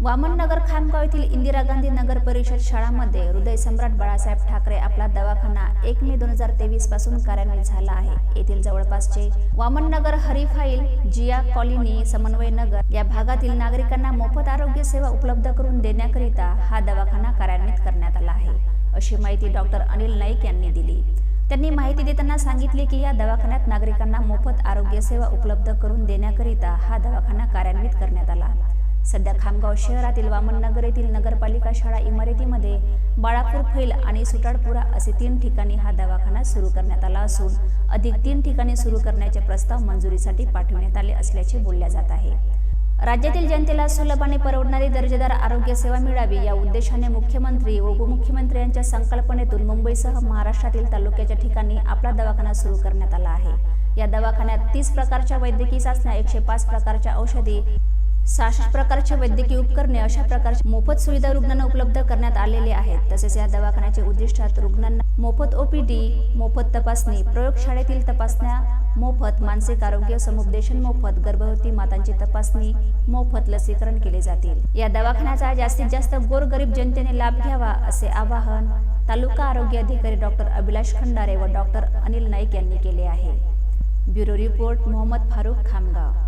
वामननगर खामगाव येथील इंदिरा गांधी नगर परिषद शाळामध्ये हृदय सम्राट बाळासाहेब ठाकरे आपला दवाखाना एक मे दोन हजार तेवीसपासून कार्यान्वित झाला आहे. येथील जवळपासचे वामननगर हरिफाईल जिया कॉलनी समन्वय नगर या भागातील नागरिकांना मोफत आरोग्य सेवा उपलब्ध करून देण्याकरिता हा दवाखाना कार्यान्वित करण्यात आला आहे अशी माहिती डॉक्टर अनिल नाईक यांनी दिली. त्यांनी माहिती देताना सांगितले की या दवाखान्यात नागरिकांना मोफत आरोग्य सेवा उपलब्ध करून देण्याकरिता हा दवाखाना कार्यान्वित करण्यात आला. सध्या खामगाव शहरातील वामननगर येथील नगरपालिका शाळा इमारतीमध्ये बाळापूर फैल आणि सुटाडपुरा असे तीन ठिकाणी हा दवाखाना सुरू करण्यात आला असून अधिक तीन ठिकाणी सुरू करण्याचे प्रस्ताव मंजुरीसाठी पाठवण्यात आले असल्याचे बोलल्या जात आहे. राज्यातील जनतेला सुलभ आणि परवडणारी दर्जेदार आरोग्य सेवा मिळावी या उद्देशाने मुख्यमंत्री व उपमुख्यमंत्री यांच्या संकल्पनेतून मुंबईसह महाराष्ट्रातील तालुक्याच्या ठिकाणी आपला दवाखाना सुरू करण्यात आला आहे. या दवाखान्यात तीस प्रकारच्या वैद्यकीय चाचण्या एकशे पाच प्रकारच्या औषधी सहाशे प्रकारचे वैद्यकीय उपकरणे अशा प्रकारच्या मोफत सुविधा रुग्णांना उपलब्ध करण्यात आलेले आहेत. तसेच या दवाखान्याचे उद्दिष्टात रुग्णांना मोफत ओपीडी मोफत तपासणी प्रयोगशाळेतील तपासण्या मोफत मानसिक आरोग्य समुपदेशन मोफत गर्भवती मातांची तपासणी मोफत लसीकरण केले जातील. या दवाखान्याचा जास्तीत जास्त गोरगरीब जनतेने लाभ घ्यावा असे आवाहन तालुका आरोग्य अधिकारी डॉक्टर अभिलाष खंडारे व डॉक्टर अनिल नाईक यांनी केले आहे. Bureau report Mohammad Farooq Khamgaon.